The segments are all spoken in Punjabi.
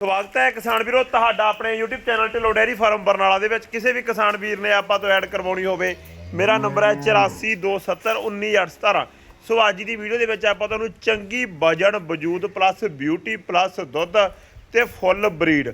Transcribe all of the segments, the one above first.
ਸਵਾਗਤ ਹੈ ਕਿਸਾਨ ਵੀਰੋ, ਤੁਹਾਡਾ ਆਪਣੇ YouTube channel Dhillon dairy farm Barnala ਦੇ ਵਿੱਚ। ਕਿਸੇ ਵੀ ਕਿਸਾਨ ਵੀਰ ਨੇ ਆਪਾਂ ਤੋਂ ਐਡ ਕਰਵਾਉਣੀ ਹੋਵੇ, ਮੇਰਾ ਨੰਬਰ ਹੈ 8427191817 ਸੋ ਅੱਜ ਦੀ ਵੀਡੀਓ ਦੇ ਵਿੱਚ ਆਪਾਂ ਤੁਹਾਨੂੰ ਚੰਗੀ ਵਜਨ, ਵਜੂਦ ਪਲੱਸ ਬਿਊਟੀ ਪਲੱਸ ਦੁੱਧ ਤੇ ਫੁੱਲ ਬਰੀਡ,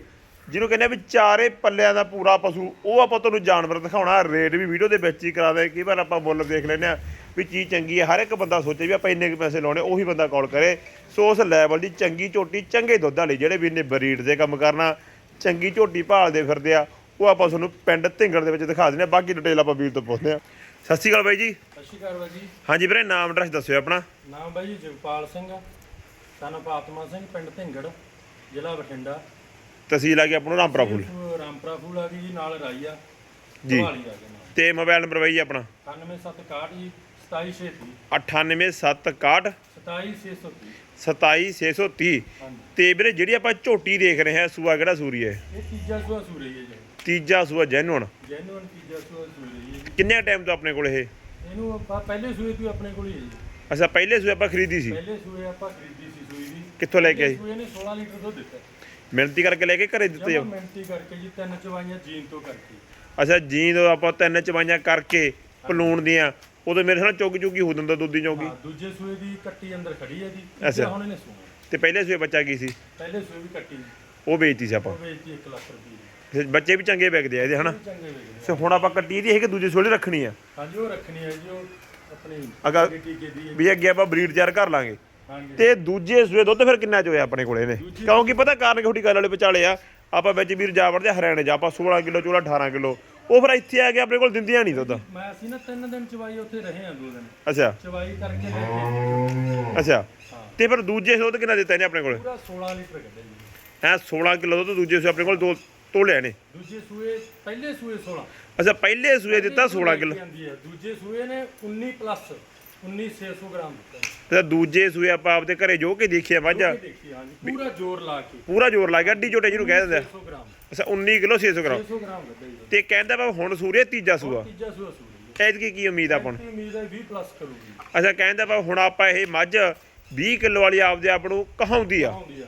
ਜਿਹਨੂੰ ਕਹਿੰਦੇ ਵੀ ਚਾਰੇ ਪੱਲਿਆਂ ਦਾ ਪੂਰਾ ਪਸ਼ੂ, ਉਹ ਆਪਾਂ ਤੁਹਾਨੂੰ ਜਾਨਵਰ ਦਿਖਾਉਣਾ। ਰੇਟ ਵੀ ਵੀਡੀਓ ਦੇ ਵਿੱਚ ਹੀ ਕਰਾ ਦੇ, ਕਈ ਵਾਰ ਆਪਾਂ ਮੁੱਲ ਦੇਖ ਲੈਂਦੇ ਆ ਵੀ ਚੀਜ਼ ਚੰਗੀ ਹੈ ਹਰ ਇੱਕ ਬੰਦਾ ਸੋਚੇ ਵੀ ਆਪਾਂ ਇੰਨੇ ਕੁ ਪੈਸੇ ਲਾਉਣੇ ਉਹੀ ਬੰਦਾ ਕਾਲ ਕਰੇ। ਸੋ ਉਸ ਲੈਵਲ ਦੀ ਚੰਗੀ ਝੋਟੀ ਚੰਗੇ ਦੁੱਧ ਵਾਲੀ ਜਿਹੜੇ ਵੀ ਨੇ ਬਰੀਡ ਦੇ ਕੰਮ ਕਰਨਾ ਚੰਗੀ ਝੋਟੀ ਭਾਲਦੇ ਫਿਰਦੇ ਆ ਉਹ ਆਪਾਂ ਤੁਹਾਨੂੰ ਪਿੰਡ ਢਿੰਗੜ ਦੇ ਵਿੱਚ ਦਿਖਾ ਦਿੰਦੇ ਆ ਬਾਕੀ ਡਿਟੇਲ ਆਪਾਂ ਵੀਰ ਤੋਂ ਪੁੱਛਦੇ ਆ। ਸਤਿ ਸ਼੍ਰੀ ਅਕਾਲ ਬਾਈ ਜੀ। ਸਤਿ ਸ਼੍ਰੀ ਅਕਾਲ ਬਾਈ ਜੀ। ਹਾਂਜੀ ਵੀਰੇ ਨਾਮ ਐਡਰੈਸ ਦੱਸਿਓ ਆਪਣਾ। ਨਾਮ ਬਾਈ ਜੀ ਜਗਪਾਲ ਸਿੰਘ ਸਨ ਆਤਮਾ ਸਿੰਘ ਪਿੰਡ ਢਿੰਗੜ ਜ਼ਿਲ੍ਹਾ ਬਠਿੰਡਾ। ਤਹਿਸੀਲ ਆ ਗਿਆ ਆਪਣਾ ਰਾਮਪੁਰਾ ਫੂਲ ਰਾਮਪੁਰਾ ਫੂਲ ਆ ਗਈ ਜੀ ਨਾਲ ਰਾਈ ਆ। ਜੀ। ਤੇ ਮੋਬਾਈਲ ਨੰਬਰ ਬਾਈ ਜੀ ਆਪਣਾ। 9761 ਜੀ। 27630 98761 27630 27630 ਹਾਂਜੀ। ਤੇ ਵੀਰੇ ਜਿਹੜੀ ਆਪਾਂ ਝੋਟੀ ਦੇਖ ਰਹੇ ਹਾਂ ਸੂਆ ਕਿਹੜਾ ਸੂਰੀ ਹੈ? ਇਹ ਤੀਜਾ ਸੂਆ ਸੂਰੀ ਹੈ ਜੀ। ਤੀਜਾ ਸੂਆ ਜੈਨੂਨ ਜੈਨੂਅਨ ਤੀਜਾ ਸੂਆ ਸੂਰੀ ਹੈ ਜੀ। ਕਿੰਨੇ ਟਾਈਮ ਤੋਂ ਆਪਣੇ ਕੋਲ ਇਹ? ਇਹਨੂੰ ਆਪਾਂ ਪਹਿਲੇ ਸੂਏ ਤੋਂ ਆਪਣੇ ਕੋਲ ਹੀ ਹੈ ਜੀ। ਅੱਛਾ ਪਹਿਲੇ ਸੂਏ ਆਪਾਂ ਖਰੀਦੀ ਸੀ? ਪਹਿਲੇ ਸੂਏ ਆਪਾਂ ਖਰੀਦੀ ਸੀ ਸੂਈ ਦੀ। ਕਿੱਥੋਂ ਲੈ ਕੇ ਆਈ ਸੂਏ ਨੇ 16 ਲੀਟਰ ਦੁੱਧ ਦਿੱਤਾ। ਮਿਹਨਤੀ ਕਰਕੇ ਲੈ ਕੇ ਘਰੇ ਦਿੱਤੇ ਹੋ? ਮਿਹਨਤੀ ਕਰਕੇ ਜੀ ਤਿੰਨ ਚਵਾਈਆਂ ਜੀਨ ਤੋਂ ਕਰਕੇ। ਅੱਛਾ ਜੀਂਦ ਆਪਾਂ ਤਿੰਨ ਚਵਾਈਆਂ ਕਰਕੇ ਪਲੂਣ ਦੀਆਂ। ਉਦੋਂ ਮੇਰੇ ਨਾਲ ਚੁੱਗ ਚੁੱਗੀ ਹੋ ਦਿੰਦਾ ਦੁੱਧ ਚੌਗੀ ਹਾਂ ਦੂਜੇ ਸੂਏ ਦੀ ਕੱਟੀ ਅੰਦਰ ਖੜੀ ਹੈ ਜੀ। ਅੱਛਾ। ਤੀਜਾ ਹੁਣ ਇਹਨੇ ਸੂਆ। ਤੇ ਪਹਿਲੇ ਸੂਏ ਬੱਚਾ ਕੀ ਸੀ? ਪਹਿਲੇ ਸੂਏ ਵੀ ਕੱਟੀ ਉਹ ਵੇਚਤੀ ਸੀ ਆਪਾਂ। ਉਹ ਵੇਚੀ 1 ਲੱਖ ਰੁਪਏ ਦੀ। ਫਿਰ ਬੱਚੇ ਵੀ ਚੰਗੇ ਵਿਕਦੇ ਆ ਇਹਦੇ ਹਨਾ? ਚੰਗੇ ਵੇਚਦੇ ਤੇ ਹੁਣ ਆਪਾਂ ਕੱਟੀ ਇਹਦੀ ਹੈ ਕਿ ਦੂਜੇ ਸੂਏ ਰੱਖਣੀ ਆ। ਹਾਂਜੀ ਉਹ ਰੱਖਣੀ ਹੈ ਜੀ ਉਹ ਆਪਣੀ ਅਗਰ- ਟੀਕੇ ਦੀ ਹੈ। ਵੀ ਅੱਗੇ ਆਪਾਂ ਬਰੀਡ ਤਿਆਰ ਕਰ ਲਾਂਗੇ। ਹਾਂਜੀ। ਤੇ ਦੂਜੇ ਸੂਏ ਦੁੱਧ ਫਿਰ ਕਿੰਨਾ ਚ ਹੋਇਆ ਆਪਣੇ ਕੋਲੇ ਨੇ ਕਿਉਂਕਿ ਪਤਾ ਕਾਰਨ ਕਿਹੜੀ ਗੱਲ ਵਾਲੇ ਵਿਚਾਲੇ ਆ ਆਪਾਂ ਵਿੱਚ ਵੀਰ ਜਾ ਵੜਦੇ ਆ ਹਰਿਆਣੇ ਜਾ ਆਪਾਂ 16 ਕਿਲੋ ਚੋਲਾ 18 ਕਿਲੋ। ਉਹ ਫਿਰ ਇੱਥੇ ਆ ਕੇ ਆਪਣੇ ਕੋਲ ਦਿੰਦੀਆਂ ਨਹੀਂ ਦੁੱਧ। ਮੈਂ ਅਸੀਂ ਨਾ ਤਿੰਨ ਦਿਨ ਚਵਾਈ ਉੱਥੇ ਰਹੇ ਹਾਂ ਦੋ ਦਿਨ। ਅੱਛਾ। ਚਵਾਈ ਕਰਕੇ ਲੈ ਕੇ। ਅੱਛਾ। ਤੇ ਫਿਰ ਦੂਜੇ ਸੂਏ ਦੁੱਧ ਕਿੰਨਾ ਦਿੱਤਾ ਇਹਨੇ ਆਪਣੇ ਕੋਲ? ਪੂਰਾ 16 ਲੀਟਰ ਕੱਢਿਆ ਜੀ। ਹੈ 16 ਕਿਲੋ ਦੁੱਧ ਦੂਜੇ ਸੂਏ ਆਪਣੇ ਕੋਲ ਦੋ ਤੋਲਿਆ ਨੇ। ਦੂਜੇ ਸੂਏ ਪਹਿਲੇ ਸੂਏ 16 ਅੱਛਾ ਪਹਿਲੇ ਸੂਏ ਦਿੱਤਾ 16 ਕਿਲੋ। ਜਾਂਦੀ ਹੈ। ਦੂਜੇ ਸੂਏ ਨੇ 19 ਪਲੱਸ 19600 ਗ੍ਰਾਮ ਦਿੱਤਾ ਤੇ ਦੂਜੇ ਸੂਏ ਆਪਾਂ ਆਪਦੇ ਘਰੇ ਜੋ ਕੇ ਦੇਖਿਆ ਦੇਖੀ ਹਾਂਜੀ। ਪੂਰਾ ਜ਼ੋਰ ਲਾ ਕੇ। ਪੂਰਾ ਜ਼ੋਰ ਲਾ ਗਿਆ ਅੱਡੀ ਝੋਟੇ ਜਿਹਨੂੰ ਕਹਿ ਦਿੰਦੇ ਆ। 600 ਗ੍ਰਾਮ। ਅੱਛਾ 19 ਕਿਲੋ 600 ਗ੍ਰਾਮ। 600 ਗ੍ਰਾਮ ਜੀ। ਤੇ ਕਹਿੰਦਾ ਵਾ ਹੁਣ ਸੂਰੇ ਤੀਜਾ ਸੂਆ। ਤੀਜਾ ਸੂਆ ਐਤਕੀ ਕੀ ਉਮੀਦ ਆਪਾਂ ਨੂੰ? ਇਹ ਉਮੀਦ ਹੈ 20 ਪਲੱਸ ਕਰੂਗੀ। ਅੱਛਾ ਕਹਿੰਦਾ ਵਾ ਹੁਣ ਆਪਾਂ ਇਹ ਮੱਝ 20 ਕਿਲੋ ਵਾਲੀ ਆਪਦੇ ਆਪ ਨੂੰ ਕਹਾਉਂਦੀ ਆ। ਆਉਂਦੀ ਆ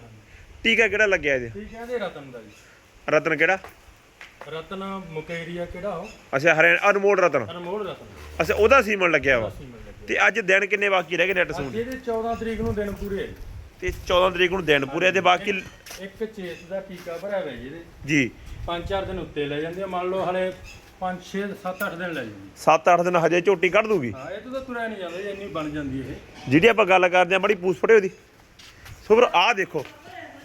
ਟੀਕਾ ਕਿਹੜਾ ਲੱਗਿਆ ਇਹਦੇ? ਠੀਕ ਹੈ ਇਹਦੇ ਰਤਨ ਦਾ ਜੀ। ਰਤਨ ਕਿਹੜਾ? ਰਤਨ ਮੁਕੇਰੀਆ ਕਿਹੜਾ ਉਹ? ਅੱਛਾ ਹਰਿਆਣਾ ਅਨਮੋਲ ਰਤਨ। ਅਨਮੋਲ ਰਤਨ। ਅੱਛਾ ਉਹਦਾ ਸੀਮਨ ਲੱਗਿਆ ਵਾ। ਅਸੀਂ ਮਿਲ ਲੱਗੇ ਤੇ ਅੱਜ ਦਿਨ ਕਿੰਨੇ ਬਾਕੀ ਰਹਿ ਗਏ ਨੈਟ ਸੂਣ ਅੱਜ ਇਹਦੇ 14 ਤਰੀਕ ਨੂੰ ਦਿਨ ਪੂਰੇ ਹੈ ਤੇ 14 ਤਰੀਕ ਨੂੰ ਦਿਨ ਪੂਰੇ ਤੇ ਬਾਕੀ ਇੱਕ ਚੇਤ ਦਾ ਟੀਕਾ ਭਰਿਆ ਹੋਇਆ ਜੀ। ਇਹਦੇ ਜੀ 5-4 ਦਿਨ ਉੱਤੇ ਲੈ ਜਾਂਦੇ ਆ। ਮੰਨ ਲਓ ਹਲੇ 5-6 7-8 ਦਿਨ ਲੈ ਜਾਂਦੀ। 7-8 ਦਿਨ ਹਜੇ ਝੋਟੀ ਕੱਢ ਦੂਗੀ? ਹਾਂ ਇਹ ਤੋਂ ਤਾਂ ਤੁਰਿਆ ਨਹੀਂ ਜਾਂਦਾ ਜੀ ਇੰਨੀ ਬਣ ਜਾਂਦੀ ਇਹ। ਜਿਹੜੀ ਆਪਾਂ ਗੱਲ ਕਰਦੇ ਆ ਬੜੀ ਪੂਛ ਫੜੇ ਉਹਦੀ ਸੋ ਫਿਰ ਆਹ ਦੇਖੋ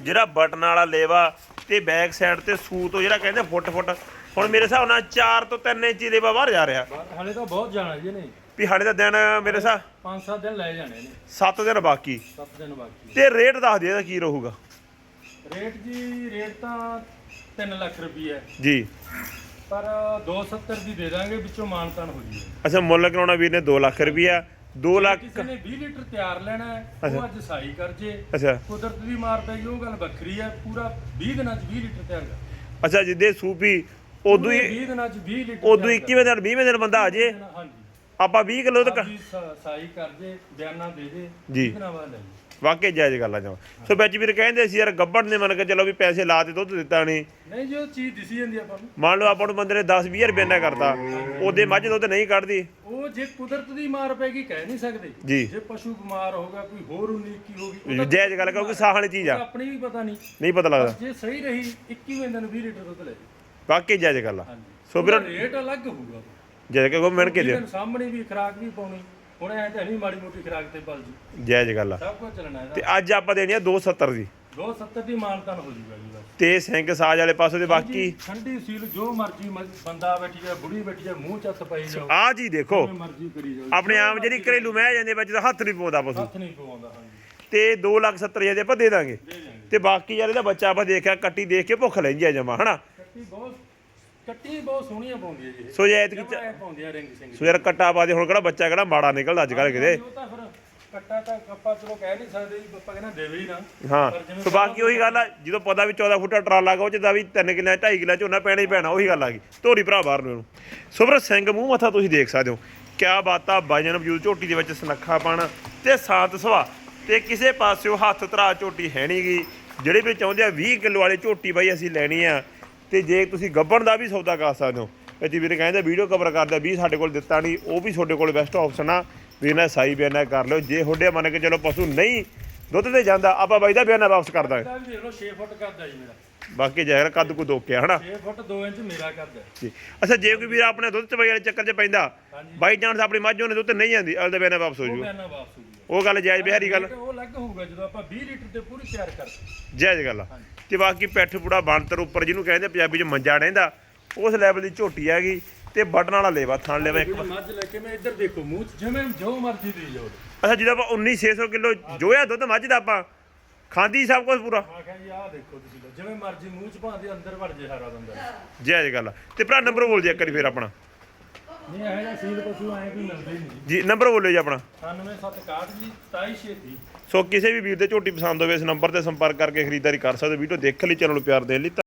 ਜਿਹੜਾ ਬਟਨ ਵਾਲਾ ਲੇਵਾ ਤੇ ਬੈਕ ਸਾਈਡ ਤੇ ਸੂਤ ਉਹ ਜਿਹੜਾ ਕਹਿੰਦੇ ਫੁੱਟ ਫੁੱਟ ਹੁਣ ਮੇਰੇ ਹਿਸਾਬ ਨਾਲ 4 ਤੋਂ 3 ਇੰਚ ਦੀ ਲੇਵਾ ਬਾਹਰ ਜਾ ਰਿਹਾ। ਹਲੇ ਤਾਂ ਬਹੁਤ ਜਾਣਾ ਜੀ ਇਹਨੇ। ਵੀ ਹਾਲੇ ਤਾਂ ਦਿਨ ਮੇਰੇ ਹਿਸਾਬ 5-7 ਦਿਨ ਲੈ ਜਾਣੇ ਨੇ। 7 ਦਿਨ ਬਾਕੀ। 7 ਦਿਨ ਬਾਕੀ। ਤੇ ਰੇਟ ਦੱਸ ਦੇ ਇਹਦਾ ਕੀ ਰਹੂਗਾ। ਰੇਟ ਜੀ ਰੇਟ ਤਾਂ 3 ਲੱਖ ਰੁਪਏ ਹੈ। ਜੀ। ਪਰ 270 ਦੀ ਦੇ ਦਾਂਗੇ ਵਿੱਚੋਂ ਮਾਨਤਾਨ ਹੋ ਜੀ ਅੱਛਾ ਮੁੱਲ ਕਰਾਉਣਾ ਵੀਰ ਨੇ 2 ਲੱਖ ਰੁਪਈਆ। 2 ਲੱਖ ਕਿਸੇ ਨੇ 20 ਲੀਟਰ ਤਿਆਰ ਲੈਣਾ ਹੈ ਉਹ ਅੱਜ ਸਾਈ ਕਰ ਜੇ। ਅੱਛਾ। ਕੁਦਰਤ ਦੀ ਮਾਰ ਪੈ ਗਈ ਉਹ ਗੱਲ ਵੱਖਰੀ ਹੈ। ਪੂਰਾ 20 ਦਿਨਾਂ ਚ 20 ਲੀਟਰ ਤਿਆਰ ਕਰ। ਅੱਛਾ ਜਿੱਦੇ ਸੂਪੀ ਉਦੋਂ ਹੀ 20 ਦਿਨਾਂ ਚ 20 ਲੀਟਰ ਉਦੋਂ 21ਵੇਂ ਦਿਨ 20ਵੇਂ ਦਿਨ ਬੰਦਾ ਆ ਜੇ। ਹਾਂਜੀ। ਆਪਾਂ 20 ਕਿਲੋ ਤੱਕ ਸਾਈ ਕਰ ਜੇ ਬਿਆਨਾ ਦੇ ਦੇ ਜੀ। 20 ਦਿਨਾਂ ਬਾਅਦ ਲੈ ਜੀ ਵਾਕਈ ਜਾਇਜ਼ ਗੱਲ ਜਮਾ। ਸੋ ਵਿੱਚ ਵੀਰ ਕਹਿੰਦੇ ਸੀ ਯਾਰ ਗੱਬੜ ਨੇ ਮੰਨ ਕੇ ਚਲੋ ਵੀ ਪੈਸੇ ਲਾ ਤੇ ਦੁੱਧ ਦਿੱਤਾ ਨਹੀਂ ਨਹੀਂ ਜੀ ਚੀਜ਼ ਦਿਸੀ ਜਾਂਦੀ ਆਪਾਂ ਨੂੰ। ਮੰਨ ਲਓ ਆਪਾਂ ਨੂੰ ਬੰਦੇ ਨੇ 10 20 ਰੁਪਏ ਨਾ ਕਰਤਾ ਉਹਦੇ ਮੱਝ ਦੁੱਧ ਨਹੀਂ ਕੱਢਦੀ। ਉਹ ਜੇ ਕੁਦਰਤ ਦੀ ਮਾਰ ਪੈ ਗਈ ਕਹਿ ਨਹੀਂ ਸਕਦੇ। ਜੀ। ਜੇ ਪਸ਼ੂ ਬਿਮਾਰ ਹੋ ਗਿਆ ਕੋਈ ਹੋਰ ਉਨੀ ਕੀ ਹੋ ਗਈ ਉਹ ਤਾਂ ਜਾਇਜ਼ ਗੱਲ ਕਿਉਂਕਿ ਸਾਹ ਵਾਲੀ ਚੀਜ਼ ਆ। ਆਪਣੀ ਵੀ ਪਤਾ ਨਹੀਂ। ਨਹੀਂ ਪਤਾ ਲੱਗਦਾ। ਜੇ ਸਹੀ ਰਹੀ 21ਵੇਂ ਦਿਨ 20 ਲੀਟਰ ਦੁੱਧ ਲੈ ਜੀ ਵਾਕਈ ਜਾਇਜ਼ ਗੱਲ ਆ। ਹਾਂਜੀ। ਸੋ ਵੀਰ ਉਹਦਾ ਰੇਟ ਅਲੱਗ ਹੋਊਗਾ। ਜੇ ਕਿ ਕੋ ਮਿਣ ਕੇ ਦਿਓ। ਸਾਹਮਣੇ ਵੀ ਖਰਾਕ ਵੀ ਪਾਉਣੀ ਹੁਣ ਐ ਤਾਂ ਨਹੀਂ ਮਾੜੀ ਮੋਟੀ ਖਰਾਕ ਤੇ ਪਲ ਜੀ। ਗੱਲ ਆ। ਸਭ ਕੁਝ ਚੱਲਣਾ ਤੇ ਇਹਦਾ ਅੱਜ ਆਪਾਂ ਦੇਣੀ ਆ 270 ਦੀ। 270 ਦੀ ਮਾਨਤਾਨ ਹੋ ਜੂਗਾ ਜੀ ਬਸ। ਤੇ ਸਿੰਘ ਸਾਜ ਵਾਲੇ ਪਾਸੇ ਦੇ ਬਾਕੀ ਠੰਡੀ ਸੀਲ ਜੋ ਮਰਜ਼ੀ ਬੰਦਾ ਬੈਠੀ ਜਾ ਬੁੜੀ ਬੈਠੀ ਜਾ ਮੂੰਹ ਚੱਤ ਪਾਈ ਜਾਓ। ਆਹ ਜੀ ਦੇਖੋ ਜਿਵੇਂ ਮਰਜ਼ੀ ਕਰੀ ਜਾਓ। ਆਪਣੇ ਆਮ ਜਿਹੜੀ ਘਰੇਲੂ ਮਹਿ ਜਾਂਦੇ ਵਿੱਚ ਤਾਂ ਹੱਥ ਨਹੀਂ ਪਾਉਂਦਾ ਪਸ਼ੂ। ਹੱਥ ਨਹੀਂ ਪਵਾਉਂਦਾ ਹਾਂਜੀ। ਤੇ 2,70,000 ਦੇ ਆਪਾਂ ਦੇ ਦਾਂਗੇ। ਤੇ ਬਾਕੀ ਯਾਰ ਇਹਦਾ ਬੱਚਾ ਆਪਾਂ ਦੇਖਿਆ ਕੱਟੀ ਦੇਖ ਕੇ ਭੁੱਖ ਲੈਂਦੀ ਆ ਜਮਾ ਹਨਾ? ਕੱਟੀ ਬਹੁਤ ਕੱਟੀ ਬਹੁਤ ਸੋਹਣੀਆਂ ਪਾਉਂਦੀ ਹੈ ਜੀ ਇਹ। ਸੋ ਜੇ ਐਤਕੀ ਚ- ਜਮਾਂ ਐ ਪਾਉਂਦੀ ਆ ਰਿੰਗ ਸਿੰਘ ਸੋ ਯਾਰ ਕੱਟਾ ਪਾ ਦੇ ਹੁਣ ਕਿਹੜਾ ਬੱਚਾ ਕਿਹੜਾ ਮਾੜਾ ਨਿਕਲਦਾ ਅੱਜ ਕੱਲ ਕਿਤੇ। ਉਹ ਤਾਂ ਫਿਰ ਕੱਟਾ ਤਾਂ ਆਪਾਂ ਚਲੋ ਕਹਿ ਨਹੀਂ ਸਕਦੇ ਜੀ ਪਪਾ ਕਹਿੰਦਾ ਦੇਵੇ ਹੀ ਨਾ। ਹਾਂ ਪਰ ਜਿਵੇਂ ਸੋ ਬਾਕੀ ਉਹੀ ਗੱਲ ਆ ਜਦੋਂ ਪਤਾ ਵੀ 14 ਫੁੱਟਾ ਟਰਾਲਾ ਗਾ ਉਹ ਚ ਦਾ ਵੀ 3 ਕਿੱਲਾ 2.5 ਕਿੱਲਾ ਝੋਨਾ ਪੈਣਾ ਹੀ ਪੈਣਾ ਉਹੀ ਗੱਲ ਆ ਗਈ। ਧੋਰੀ ਭਰਾ ਬਾਹਰ ਨੂੰ ਇਹਨੂੰ। ਸੋ ਸਿੰਘ ਮੂੰਹ ਮੱਥਾ ਤੁਸੀਂ ਦੇਖ ਸਕਦੇ ਹੋ। ਕਿਆ ਬਾਤਾਂ ਵਜੂਦ ਝੋਟੀ ਦੇ ਵਿੱਚ ਸੁਨੱਖਾ ਪਾਣਾ ਤੇ ਸਾਤ ਸੁਭਾਅ। ਤੇ ਕਿਸੇ ਪਾਸਿਓ ਹੱਥ ਧਰਾ ਝੋਟੀ ਹੈ ਨੀ ਗੀ ਜਿਹੜੇ ਵੀ ਚਾਹੁੰਦੇ ਆ 20 ਕਿਲੋ ਵਾਲੀ ਝੋਟੀ ਬਾਈ ਅਸੀਂ ਲੈਣੀ ਆ। ਤੇ ਜੇ ਤੁਸੀਂ ਗੱਬਣ ਦਾ ਵੀ ਸੌਦਾ ਕਰ ਸਕਦੇ ਹੋ ਤੇ ਵੀਰੇ ਕਹਿੰਦੇ ਵੀਡੀਓ ਕਵਰ ਕਰਦਾ 20 ਸਾਡੇ ਕੋਲ ਦਿੱਤਾ ਨਹੀਂ ਉਹ ਵੀ ਤੁਹਾਡੇ ਕੋਲ ਬੈਸਟ ਆਪਸ਼ਨ ਆ। ਵੀ ਨਾ ਸਾਈ ਬਿਆਨਾ ਕਰ ਲਿਓ ਜੇ ਤੁਹਾਡੇ ਮੰਨ ਕੇ ਚਲੋ ਪਸ਼ੂ ਨਹੀਂ ਦੁੱਧ ਤੇ ਜਾਂਦਾ ਆਪਾਂ ਬਾਈ ਦਾ ਬਿਆਨਾ ਵਾਪਸ ਕਰ ਦਾਂਗੇ ਇਹਦਾ ਵੀ ਦੇਖ ਲਓ 6 ਫੁੱਟ ਕਰਦਾ ਜੀ ਮੇਰਾ। ਬਾਕੀ ਜ਼ਹਿਰ ਕੱਦ ਕੋ ਦੋਕਿਆ ਹਨਾ? 6 ਫੁੱਟ 2 ਇੰਚ ਮੇਰਾ ਕਰਦਾ ਜੀ। ਅੱਛਾ ਜੇ ਕੋਈ ਵੀਰ ਆਪਣੇ ਦੁੱਧ ਚਵਾਈ ਵਾਲੇ ਚੱਕਰ 'ਚ ਪੈਂਦਾ। ਬਾਈ ਚਾਂਸ ਆਪਣੀ ਮੱਝ ਉਹਨੇ ਦੁੱਧ ਨਹੀਂ ਜਾਂਦੀ ਅਗਲੇ ਬਿਆਨਾ ਵਾਪਸ ਹੋ ਜੂ ਬਿਆਨਾ ਵਾਪਸ ਹੋ ਉਹ ਗੱਲ ਜਾਇਜ਼ ਬਿਹਾਰੀ ਗੱਲ। ਉਹ ਅਲੱਗ ਹੋਊਗਾ ਜਦੋਂ ਆਪਾਂ 20 ਲੀਟਰ ਤੇ ਪੂਰੀ ਤਿਆਰ ਕਰਦੇ ਜਾਇਜ਼ ਗੱਲ ਆ। ਤੇ ਬਾਕੀ ਪੈਠ ਪੂੜਾ ਬਾਂਤਰ ਉੱਪਰ ਜਿਹਨੂੰ ਕਹਿੰਦੇ ਪੰਜਾਬੀ 'ਚ ਮੰਜਾ ਰਹਿੰਦਾ ਉਸ ਲੈਵਲ ਦੀ ਝੋਟੀ ਹੈਗੀ ਤੇ ਬਟਨ ਵਾਲਾ ਲੇਵਾ ਥਣ ਲੇਵਾ ਇੱਕ। ਮੱਝ ਲੈ ਕੇ ਮੈਂ ਇੱਧਰ ਦੇਖੋ ਮੂੰਹ 'ਚ ਜਿਵੇਂ ਜੋ ਮਰਜ਼ੀ ਦੇ ਜਾਓ। ਅੱਛਾ ਜਿਹਦਾ ਆਪਾਂ 19600 ਕਿਲੋ ਜੋਇਆ ਦੁੱਧ ਮੱਝ ਦਾ ਆਪਾਂ ਖਾਂਦੀ ਸਭ ਕੁਝ ਪੂਰਾ। ਮੈਂ ਕਿਹਾ ਜੀ ਆਹ ਦੇਖੋ ਤੁਸੀਂ ਜਿਵੇਂ ਮਰਜ਼ੀ ਮੂੰਹ 'ਚ ਭਾਂਦੇ ਅੰਦਰ ਵੜ ਜੇ ਸਾਰਾ ਬੰਦਾ ਜਾਇਜ਼ ਗੱਲ ਆ। ਤੇ ਭਰਾ ਨੰਬਰ ਬੋਲ ਜੀ ਇੱਕ ਵਾਰੀ ਫੇਰ ਆਪਣਾ। ਨਹੀਂ ਇਹੋ ਜਿਹਾ ਸੀਲ ਪਸ਼ੂ ਐਂ ਕੋਈ ਮਿਲਦਾ ਹੀ ਨਹੀਂ ਜੀ। ਨੰਬਰ ਬੋਲਿਓ ਜੀ ਆਪਣਾ। 9761 ਜੀ 2736 ਸੋ ਕਿਸੇ ਵੀ ਵੀਰ ਦੇ ਝੋਟੀ ਪਸੰਦ ਹੋਵੇ ਇਸ ਨੰਬਰ ਤੇ ਸੰਪਰਕ ਕਰਕੇ ਖਰੀਦਦਾਰੀ ਕਰ ਸਕਦੇ ਹੋ। ਵੀਡੀਓ ਦੇਖ ਲਈ ਚੈਨਲ ਨੂੰ ਪਿਆਰ ਦੇਣ ਲਈ।